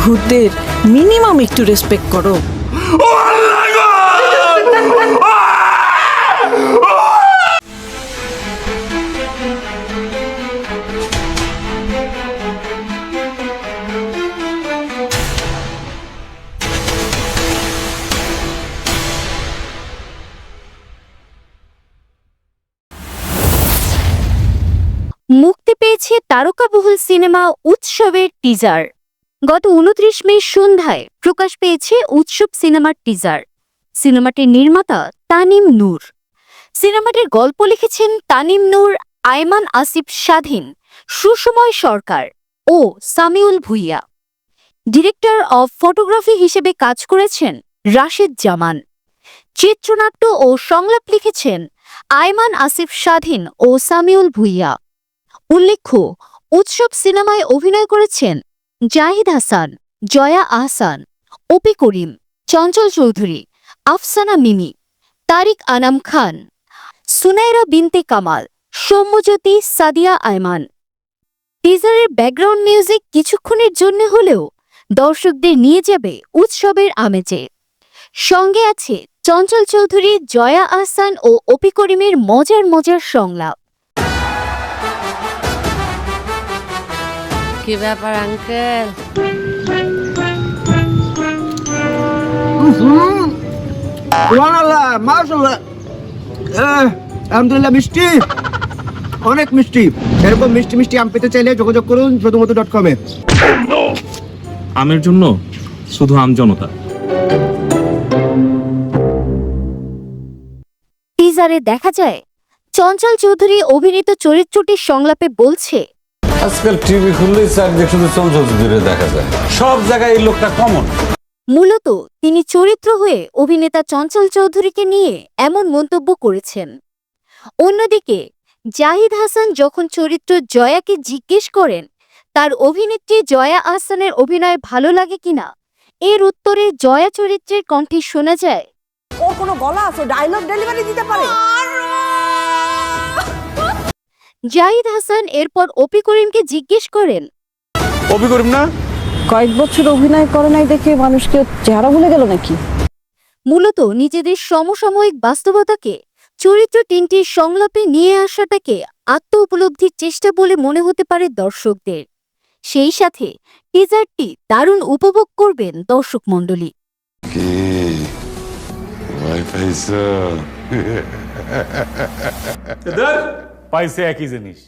ভূতদের minimum একটু respect করো। মুক্তি পেয়েছে তারকাবহুল সিনেমা উৎসবের টিজার গত উনত্রিশ মে সন্ধ্যায় প্রকাশ পেয়েছে উৎসব সিনেমার টিজার। সিনেমাটির নির্মাতা তানিম নূর। সিনেমাটির গল্প লিখেছেন তানিম নূর, আয়মান আসিফ স্বাধীন, সুসময় সরকার ও Samiul Bhuiyan. Director of photography হিসেবে কাজ করেছেন রাশেদ জামান। চিত্রনাট্য ও সংলাপ লিখেছেন আয়মান আসিফ স্বাধীন ও সামিউল ভুইয়া। উল্লেখ্য, উৎসব সিনেমায় অভিনয় করেছেন জাহিদ হাসান, জয়া আহসান ওপি করিম, চঞ্চল চৌধুরী, আফসানা মিমি, তারিক আনাম খান, সুনাইরা বিনতে কামাল, সৌম্যজ্যোতি, সাদিয়া আয়মান। টিজারের ব্যাকগ্রাউন্ড মিউজিক কিছুক্ষণের জন্য হলেও দর্শকদের নিয়ে যাবে উৎসবের আমেজে। সঙ্গে আছে চঞ্চল চৌধুরী, জয়া আহসান ও ওপি করিমের মজার মজার সংলাপ। কি ব্যাপার আঙ্কেল? আলহামদুলিল্লাহ মিষ্টি। অনেক মিষ্টি। এরকম মিষ্টি মিষ্টি আম পেতে চাইলে যোগাযোগ করুন প্রথমত ডট কমে আমের জন্য শুধু আম জনতা। টিজারে দেখা যায় চঞ্চল চৌধুরী অভিনীত চরিত্রটির সংলাপে বলছে আজকাল টিভি খুললেই চারদিক শুধু চঞ্চল চৌধুরী দেখা যায়। সব জায়গায় এই লোকটা কমন মূলত তিনি চরিত্র হয়ে অভিনেতা চঞ্চল চৌধুরীকে নিয়ে এমন মন্তব্য করেছেন। অন্যদিকে জাহিদ হাসান যখন চরিত্র জয়াকে জিজ্ঞেস করেন তার অভিনেত্রী জয়া আহসানের অভিনয় ভালো লাগে কিনা? এর উত্তরে জয়া চরিত্রের কণ্ঠে শোনা যায় ওর কোনো গলা আছে ডায়লগ ডেলিভারি দিতে পারে। জাহিদ হাসান এরপর অপি করিমকে জিজ্ঞেস করেন। অভি করিম না? কয়েক বছর অভিনয় করে নাই দেখে মানুষকে চেহারা ভুলে গেল নাকি? মূলত নিজেদের সমসাময়িক বাস্তবতাকে চরিত্র তিনটির সংলাপে নিয়ে আসাটাকে আত্ম উপলব্ধির চেষ্টা বলে মনে হতে পারে দর্শকদের। সেই সাথে টিজারটি দারুণ উপভোগ করবেন দর্শক মণ্ডলী। পাইছ একই জিনিস।